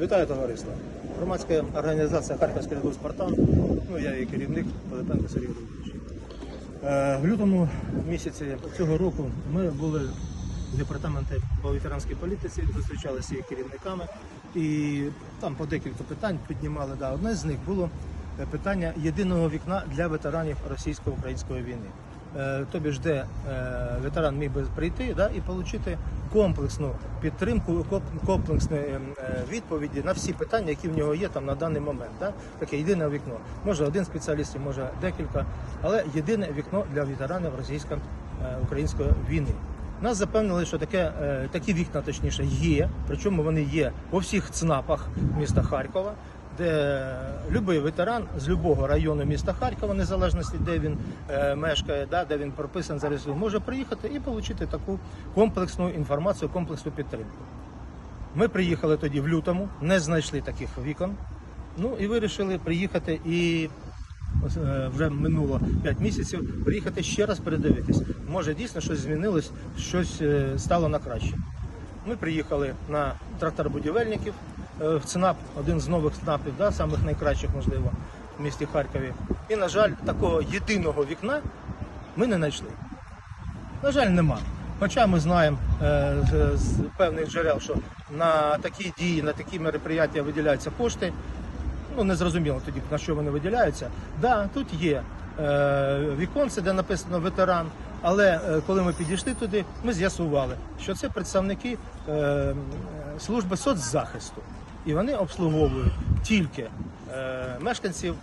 Вітаю товариство. Громадська організація Харківський рядок Спартан. Ну, я її керівник Пилипенко Сергій Володимирович. Е, В лютому місяці цього року ми були в департаменті по ветеранській політиці, зустрічалися її керівниками і там по декілька питань піднімали. Да. Одне з них було питання єдиного вікна для ветеранів російсько-української війни. Е, Тобі ж де е, ветеран міг би прийти да, і отримати комплексну підтримку, комплексні е, відповіді на всі питання, які в нього є там на даний момент. Да? Таке єдине вікно. Може один спеціаліст, може декілька, але єдине вікно для ветеранів російсько-української війни. Нас запевнили, що таке, такі вікна точніше є, причому вони є по всіх ЦНАПах міста Харкова, де будь-який ветеран з будь-якого району міста Харкова, незалежності, де він е, мешкає, да, де він прописаний зареєстрований, може приїхати і отримати таку комплексну інформацію, комплексну підтримку. Ми приїхали тоді в лютому, не знайшли таких вікон. Ну і вирішили приїхати і е, вже минуло 5 місяців. Приїхати ще раз передивитись. Може дійсно щось змінилось, щось е, стало на краще. Ми приїхали на трактор будівельників в ЦНАП, один з нових ЦНАПів, да, самих найкращих, можливо, в місті Харкові. І, на жаль, такого єдиного вікна ми не знайшли. На жаль, нема. Хоча ми знаємо е, з, певних джерел, що на такі дії, на такі мероприятия виділяються кошти. Ну, не зрозуміло тоді, на що вони виділяються. Да, тут є е, віконце, де написано ветеран. Але е, коли ми підійшли туди, ми з'ясували, що це представники е, е, служби соцзахисту. І вони обслуговують тільки е, мешканців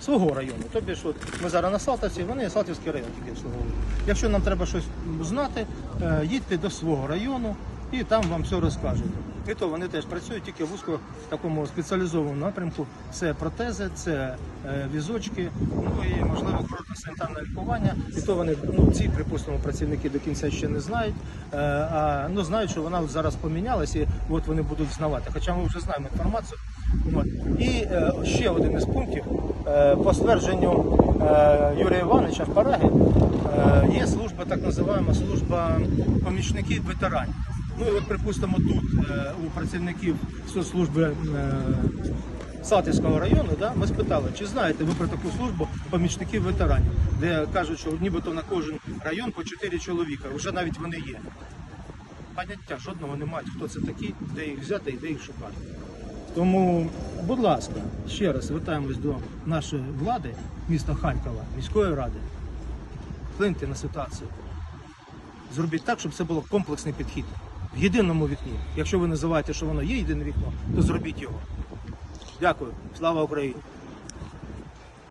свого району. Тобто, що ми зараз на Салтовці, вони Салтівський район тільки обслуговують. Якщо нам треба щось знати, е, їдьте до свого району і там вам все розкажуть. І то вони теж працюють тільки в узко такому спеціалізованому напрямку. Це протези, це е, візочки, ну і можливо коротке санітарне лікування. І то вони ну ці припустимо працівники до кінця ще не знають. Е, а ну знають, що вона зараз помінялася, і от вони будуть знавати. Хоча ми вже знаємо інформацію. І е, ще один із пунктів е, по ствердженню е, Юрія Івановича в Парагі е, є служба, так називаємо служба помічників ветеранів. Ну і от припустимо тут е, у працівників соцслужби е, Сатівського району, да, ми спитали, чи знаєте ви про таку службу помічників ветеранів, де кажуть, що нібито на кожен район по 4 чоловіка, вже навіть вони є. Поняття жодного не мають, хто це такі, де їх взяти і де їх шукати. Тому, будь ласка, ще раз звертаємось до нашої влади, міста Харкова, міської ради. Вплиньте на ситуацію. Зробіть так, щоб це було комплексний підхід. В єдиному вікні. Якщо ви називаєте, що воно є єдине вікно, то зробіть його. Дякую. Слава Україні!